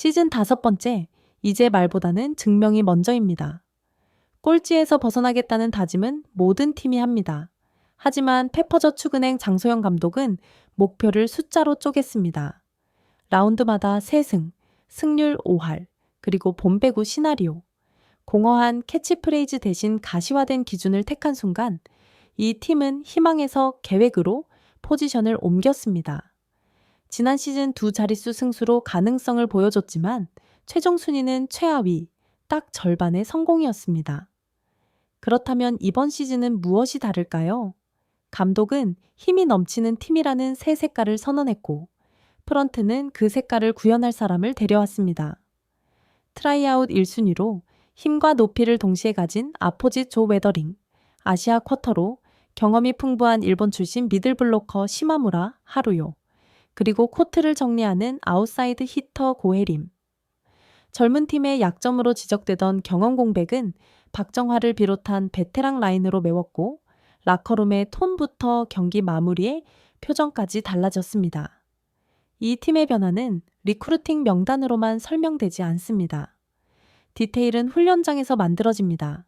시즌 다섯 번째, 이제 말보다는 증명이 먼저입니다. 꼴찌에서 벗어나겠다는 다짐은 모든 팀이 합니다. 하지만 페퍼저 축은행 장소영 감독은 목표를 숫자로 쪼갰습니다. 라운드마다 3승, 승률 5할, 그리고 봄배구 시나리오. 공허한 캐치프레이즈 대신 가시화된 기준을 택한 순간 이 팀은 희망에서 계획으로 포지션을 옮겼습니다. 지난 시즌 두 자릿수 승수로 가능성을 보여줬지만 최종 순위는 최하위, 딱 절반의 성공이었습니다. 그렇다면 이번 시즌은 무엇이 다를까요? 감독은 힘이 넘치는 팀이라는 새 색깔을 선언했고, 프런트는 그 색깔을 구현할 사람을 데려왔습니다. 트라이아웃 1순위로 힘과 높이를 동시에 가진 아포짓 조 웨더링, 아시아 쿼터로 경험이 풍부한 일본 출신 미들블로커 시마무라 하루요, 그리고 코트를 정리하는 아웃사이드 히터 고해림. 젊은 팀의 약점으로 지적되던 경험 공백은 박정화를 비롯한 베테랑 라인으로 메웠고 라커룸의 톤부터 경기 마무리에 표정까지 달라졌습니다. 이 팀의 변화는 리크루팅 명단으로만 설명되지 않습니다. 디테일은 훈련장에서 만들어집니다.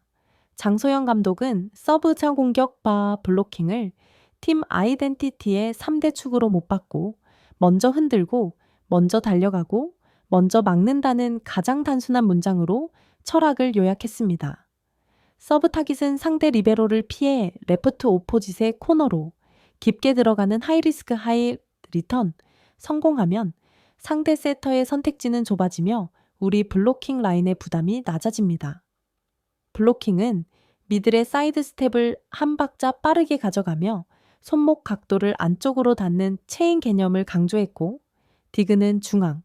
장소영 감독은 서브 차 공격 바 블로킹을 팀 아이덴티티의 3대 축으로 못 봤고 먼저 흔들고 먼저 달려가고 먼저 막는다는 가장 단순한 문장으로 철학을 요약했습니다. 서브 타깃은 상대 리베로를 피해 레프트 오포짓의 코너로 깊게 들어가는 하이리스크 하이 리턴 성공하면 상대 세터의 선택지는 좁아지며 우리 블로킹 라인의 부담이 낮아집니다. 블로킹은 미들의 사이드 스텝을 한 박자 빠르게 가져가며 손목 각도를 안쪽으로 닿는 체인 개념을 강조했고 디그는 중앙,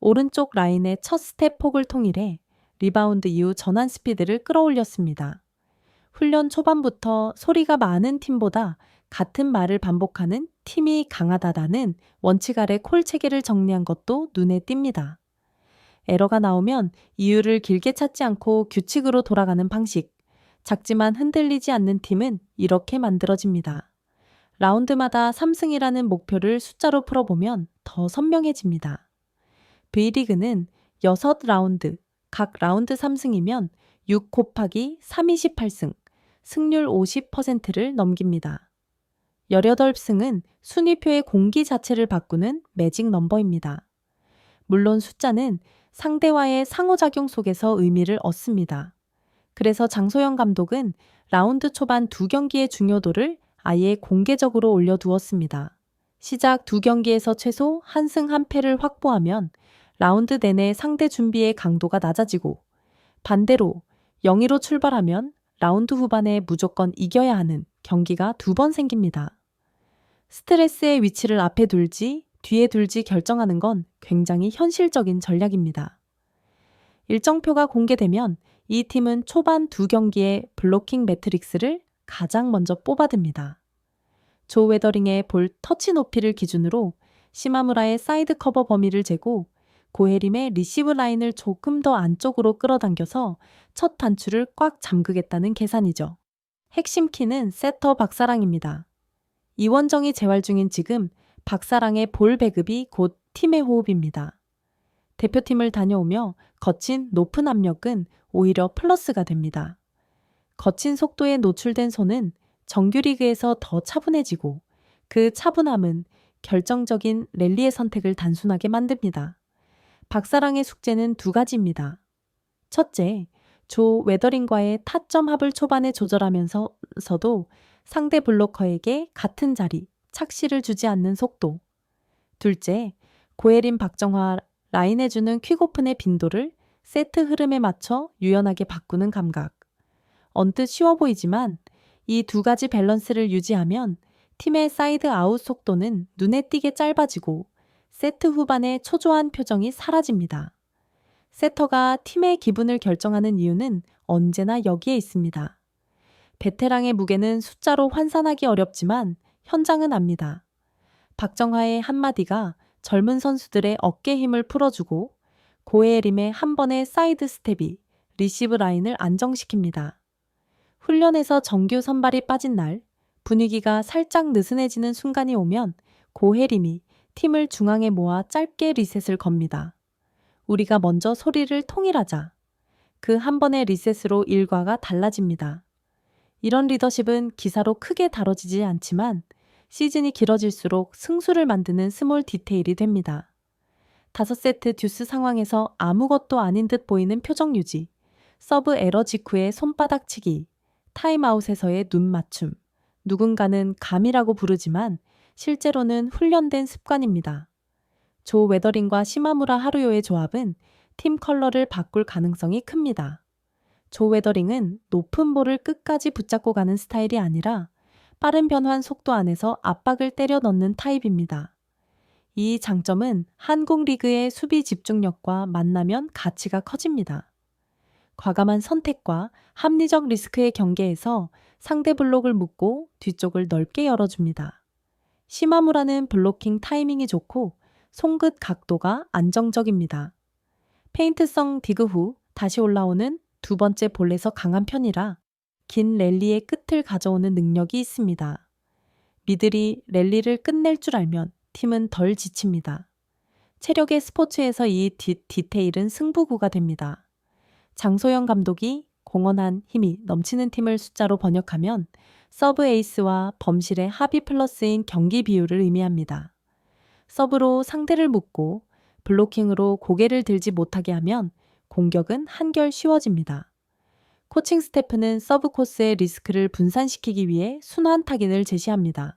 오른쪽 라인의 첫 스텝 폭을 통일해 리바운드 이후 전환 스피드를 끌어올렸습니다. 훈련 초반부터 소리가 많은 팀보다 같은 말을 반복하는 팀이 강하다라는 원칙 아래 콜 체계를 정리한 것도 눈에 띕니다. 에러가 나오면 이유를 길게 찾지 않고 규칙으로 돌아가는 방식. 작지만 흔들리지 않는 팀은 이렇게 만들어집니다. 라운드마다 3승이라는 목표를 숫자로 풀어보면 더 선명해집니다. V리그는 6라운드, 각 라운드 3승이면 6 곱하기 3 28승, 승률 50%를 넘깁니다. 18승은 순위표의 공기 자체를 바꾸는 매직 넘버입니다. 물론 숫자는 상대와의 상호작용 속에서 의미를 얻습니다. 그래서 장소영 감독은 라운드 초반 두 경기의 중요도를 아예 공개적으로 올려두었습니다. 시작 두 경기에서 최소 한 승 한 패를 확보하면 라운드 내내 상대 준비의 강도가 낮아지고 반대로 0위로 출발하면 라운드 후반에 무조건 이겨야 하는 경기가 두 번 생깁니다. 스트레스의 위치를 앞에 둘지 뒤에 둘지 결정하는 건 굉장히 현실적인 전략입니다. 일정표가 공개되면 이 팀은 초반 두 경기의 블로킹 매트릭스를 가장 먼저 뽑아듭니다. 조 웨더링의 볼 터치 높이를 기준으로 시마무라의 사이드 커버 범위를 재고 고해림의 리시브 라인을 조금 더 안쪽으로 끌어당겨서 첫 단추를 꽉 잠그겠다는 계산이죠. 핵심 키는 세터 박사랑입니다. 이원정이 재활 중인 지금 박사랑의 볼 배급이 곧 팀의 호흡입니다. 대표팀을 다녀오며 거친 높은 압력은 오히려 플러스가 됩니다. 거친 속도에 노출된 손은 정규리그에서 더 차분해지고 그 차분함은 결정적인 랠리의 선택을 단순하게 만듭니다. 박사랑의 숙제는 두 가지입니다. 첫째, 조 웨더링과의 타점 합을 초반에 조절하면서도 상대 블로커에게 같은 자리, 착시를 주지 않는 속도. 둘째, 고혜린 박정화 라인해주는 퀵오픈의 빈도를 세트 흐름에 맞춰 유연하게 바꾸는 감각. 언뜻 쉬워 보이지만 이 두 가지 밸런스를 유지하면 팀의 사이드 아웃 속도는 눈에 띄게 짧아지고 세트 후반의 초조한 표정이 사라집니다. 세터가 팀의 기분을 결정하는 이유는 언제나 여기에 있습니다. 베테랑의 무게는 숫자로 환산하기 어렵지만 현장은 압니다. 박정하의 한마디가 젊은 선수들의 어깨 힘을 풀어주고 고에림의 한 번의 사이드 스텝이 리시브 라인을 안정시킵니다. 훈련에서 정규 선발이 빠진 날 분위기가 살짝 느슨해지는 순간이 오면 고해림이 팀을 중앙에 모아 짧게 리셋을 겁니다. 우리가 먼저 소리를 통일하자. 그 한 번의 리셋으로 일과가 달라집니다. 이런 리더십은 기사로 크게 다뤄지지 않지만 시즌이 길어질수록 승수를 만드는 스몰 디테일이 됩니다. 다섯 세트 듀스 상황에서 아무것도 아닌 듯 보이는 표정 유지, 서브 에러 직후의 손바닥 치기, 타임아웃에서의 눈 맞춤, 누군가는 감이라고 부르지만 실제로는 훈련된 습관입니다. 조 웨더링과 시마무라 하루요의 조합은 팀 컬러를 바꿀 가능성이 큽니다. 조 웨더링은 높은 볼을 끝까지 붙잡고 가는 스타일이 아니라 빠른 변환 속도 안에서 압박을 때려 넣는 타입입니다. 이 장점은 한국 리그의 수비 집중력과 만나면 가치가 커집니다. 과감한 선택과 합리적 리스크의 경계에서 상대 블록을 묶고 뒤쪽을 넓게 열어줍니다. 시마무라는 블로킹 타이밍이 좋고 송긋 각도가 안정적입니다. 페인트성 디그 후 다시 올라오는 두 번째 볼에서 강한 편이라 긴 랠리의 끝을 가져오는 능력이 있습니다. 미들이 랠리를 끝낼 줄 알면 팀은 덜 지칩니다. 체력의 스포츠에서 이 디, 디테일은 승부구가 됩니다. 장소영 감독이 공헌한 힘이 넘치는 팀을 숫자로 번역하면 서브 에이스와 범실의 합의 플러스인 경기 비율을 의미합니다. 서브로 상대를 묶고 블로킹으로 고개를 들지 못하게 하면 공격은 한결 쉬워집니다. 코칭 스태프는 서브 코스의 리스크를 분산시키기 위해 순환 타깃을 제시합니다.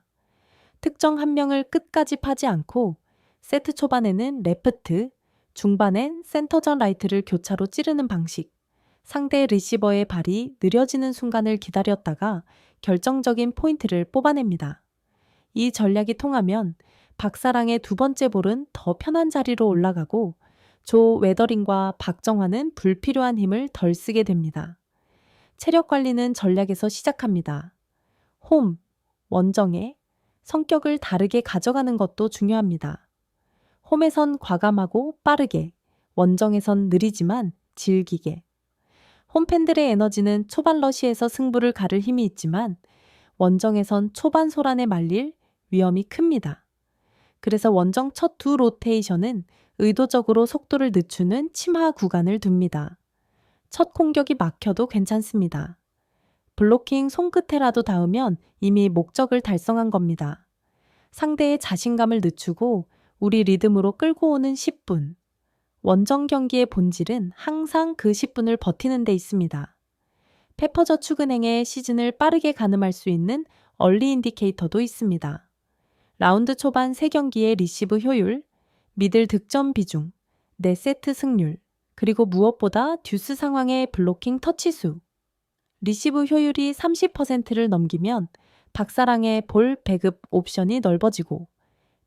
특정 한 명을 끝까지 파지 않고 세트 초반에는 레프트, 중반엔 센터전 라이트를 교차로 찌르는 방식, 상대 리시버의 발이 느려지는 순간을 기다렸다가 결정적인 포인트를 뽑아냅니다. 이 전략이 통하면 박사랑의 두 번째 볼은 더 편한 자리로 올라가고 조 웨더링과 박정환은 불필요한 힘을 덜 쓰게 됩니다. 체력 관리는 전략에서 시작합니다. 홈, 원정에 성격을 다르게 가져가는 것도 중요합니다. 홈에선 과감하고 빠르게, 원정에선 느리지만 질기게. 홈팬들의 에너지는 초반 러시에서 승부를 가를 힘이 있지만 원정에선 초반 소란에 말릴 위험이 큽니다. 그래서 원정 첫 두 로테이션은 의도적으로 속도를 늦추는 침하 구간을 둡니다. 첫 공격이 막혀도 괜찮습니다. 블로킹 손끝에라도 닿으면 이미 목적을 달성한 겁니다. 상대의 자신감을 늦추고 우리 리듬으로 끌고 오는 10분. 원정 경기의 본질은 항상 그 10분을 버티는 데 있습니다. 페퍼저축은행의 시즌을 빠르게 가늠할 수 있는 얼리 인디케이터도 있습니다. 라운드 초반 3경기의 리시브 효율, 미들 득점 비중, 4세트 승률, 그리고 무엇보다 듀스 상황의 블로킹 터치 수. 리시브 효율이 30%를 넘기면 박사랑의 볼 배급 옵션이 넓어지고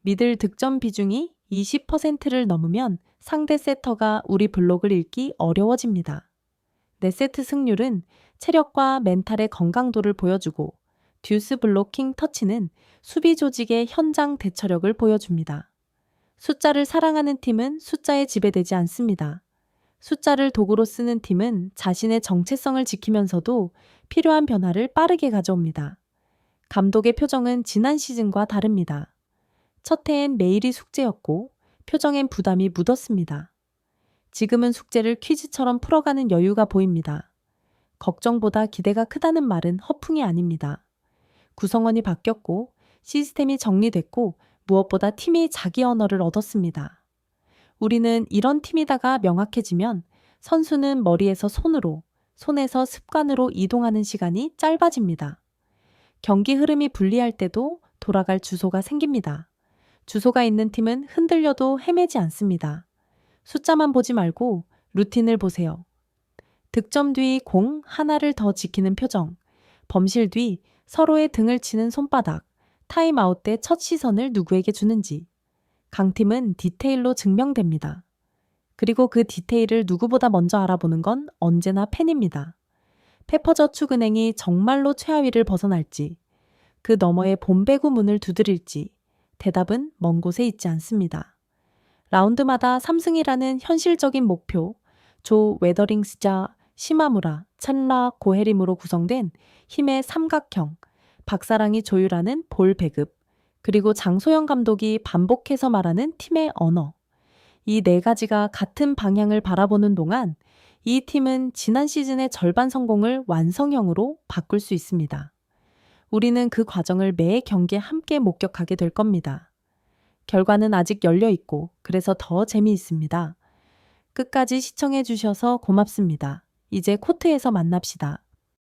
미들 득점 비중이 20%를 넘으면 상대 세터가 우리 블록을 읽기 어려워집니다. 4세트 승률은 체력과 멘탈의 건강도를 보여주고 듀스 블로킹 터치는 수비 조직의 현장 대처력을 보여줍니다. 숫자를 사랑하는 팀은 숫자에 지배되지 않습니다. 숫자를 도구로 쓰는 팀은 자신의 정체성을 지키면서도 필요한 변화를 빠르게 가져옵니다. 감독의 표정은 지난 시즌과 다릅니다. 첫 해엔 매일이 숙제였고 표정엔 부담이 묻었습니다. 지금은 숙제를 퀴즈처럼 풀어가는 여유가 보입니다. 걱정보다 기대가 크다는 말은 허풍이 아닙니다. 구성원이 바뀌었고 시스템이 정리됐고 무엇보다 팀이 자기 언어를 얻었습니다. 우리는 이런 팀이다가 명확해지면 선수는 머리에서 손으로, 손에서 습관으로 이동하는 시간이 짧아집니다. 경기 흐름이 불리할 때도 돌아갈 주소가 생깁니다. 주소가 있는 팀은 흔들려도 헤매지 않습니다. 숫자만 보지 말고 루틴을 보세요. 득점 뒤 공 하나를 더 지키는 표정, 범실 뒤 서로의 등을 치는 손바닥, 타임아웃 때 첫 시선을 누구에게 주는지. 강팀은 디테일로 증명됩니다. 그리고 그 디테일을 누구보다 먼저 알아보는 건 언제나 팬입니다. 페퍼저축은행이 정말로 최하위를 벗어날지, 그 너머의 봄배구 문을 두드릴지, 대답은 먼 곳에 있지 않습니다. 라운드마다 3승이라는 현실적인 목표, 조 웨더링스자 시마무라, 찬라, 고해림으로 구성된 힘의 삼각형, 박사랑이 조율하는 볼 배급, 그리고 장소영 감독이 반복해서 말하는 팀의 언어. 이 네 가지가 같은 방향을 바라보는 동안 이 팀은 지난 시즌의 절반 성공을 완성형으로 바꿀 수 있습니다. 우리는 그 과정을 매 경기에 함께 목격하게 될 겁니다. 결과는 아직 열려 있고 그래서 더 재미있습니다. 끝까지 시청해 주셔서 고맙습니다. 이제 코트에서 만납시다.